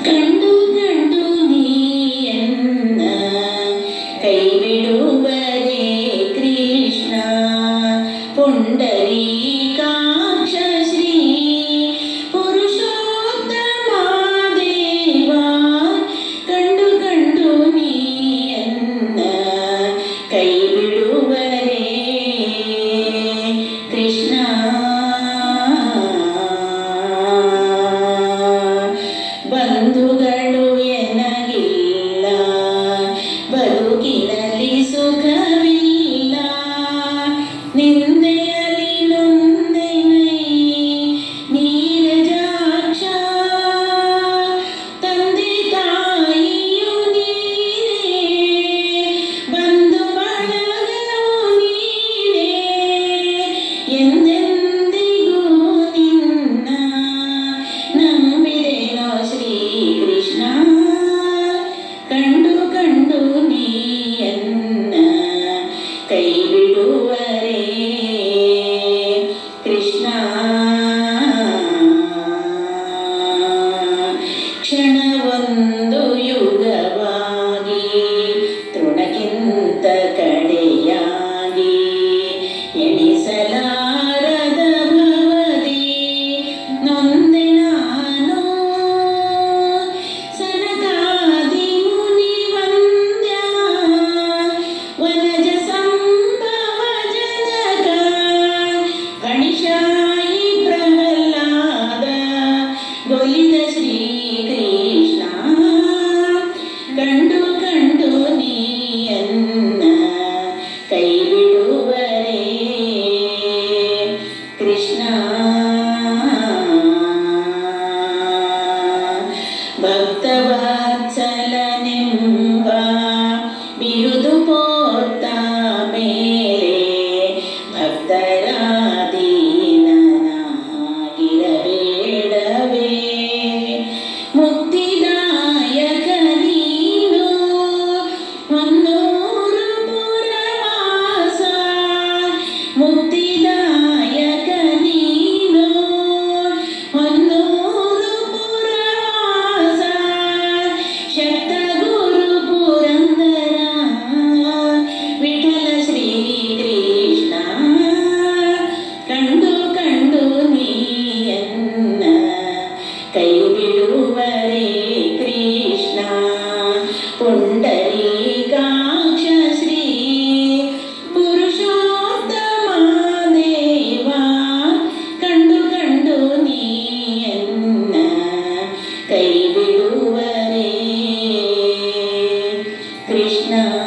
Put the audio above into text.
Okay. ಬಂಧುಗಳು ಎನಗಿಲ್ಲ ಬದುಕಿನಲ್ಲಿ ಸುಖವಿಲ್ಲ ನಿಂದೆಯಲ್ಲಿ ನೊಂದೆ ನೀರಜಾಕ್ಷ ತಂದೆ ತಾಯಿಯು ನೀರೇ ಬಂಧು ಬಳಗವು ನೀರೇ ಎಂದ ಕೈಬಿಡುವರೇ? ಕೃಷ್ಣ. ಕ್ಷಣವೊಂದು ಯುಗವಾಗಿ ಕಡೆಯಾಗಿ ಎಣಿಸಲ Now.